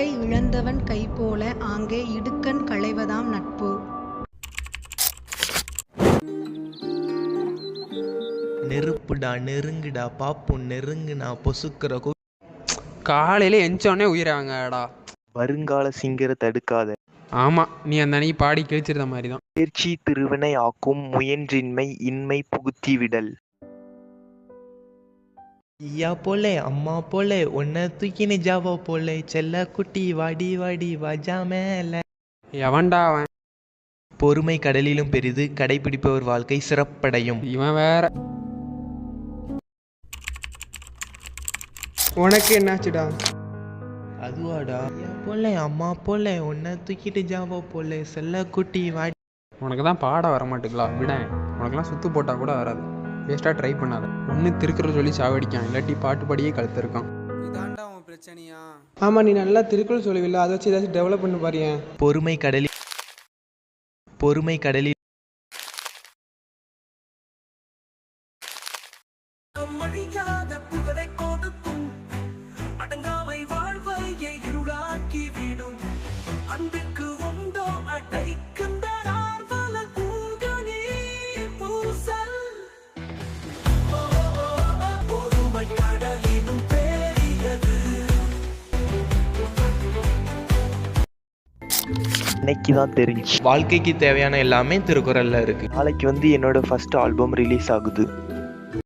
இழந்தவன் கைபோல ஆங்கே இடுக்கண் களைவதாம் நட்பு. நெருப்புடா நெருங்குடா பாப்போம் நெருங்குனா பொசுக்கிற கு காலையில் எஞ்சோடனே உயிராங்கடா வருங்கால சிங்கர தடுக்காத. ஆமாம் நீ அந்த அன்னைக்கு பாடி கிழிச்சிருந்த மாதிரி தான் முயற்சி திருவினை ஆக்கும் முயன்றின்மை இன்மை புகுத்திவிடல் ஐயா போலே அம்மா போலே உன்னை தூக்கினு ஜாவா போலே செல்ல குட்டி வாடி வாடி வாஜா மேல. எவன்டா அவன்? பொறுமை கடலிலும் பெரிது கடைபிடிப்பவர் வாழ்க்கை சிறப்படையும். இவன் வேற. உனக்கு என்னாச்சுடா? அதுவாடா. ஐயா போலே அம்மா போலே உன்னை தூக்கிட்டு ஜாவா போலே செல்ல குட்டி வாடி. உனக்கு தான் பாட வர மாட்டேங்களா விட. உனக்கெல்லாம் சுத்து போட்டால் கூட வராது. வேஸ்ட்டாக ட்ரை பண்ணாத. ஒன்று திருக்குறள் சொல்லி சாவடிக்கான். இல்லாட்டி பாட்டு பாடியே கழுத்திருக்கான். இதாண்டா உன் பிரச்சனையா? ஆமாம் நீ நல்லா திருக்குறள் சொல்லுவில்ல. அதை வச்சு ஏதாச்சும் டெவலப் பண்ணி பாருயேன் பொறுமை கடலில் பொறுமை கடலில். அம்மழியாத புகழை இன்னைக்கு தான் தெரிஞ்சு. வாழ்க்கைக்கு தேவையான எல்லாமே திருக்குறள்ல இருக்கு. நாளைக்கு வந்து என்னோட ஃபர்ஸ்ட் ஆல்பம் ரிலீஸ் ஆகுது.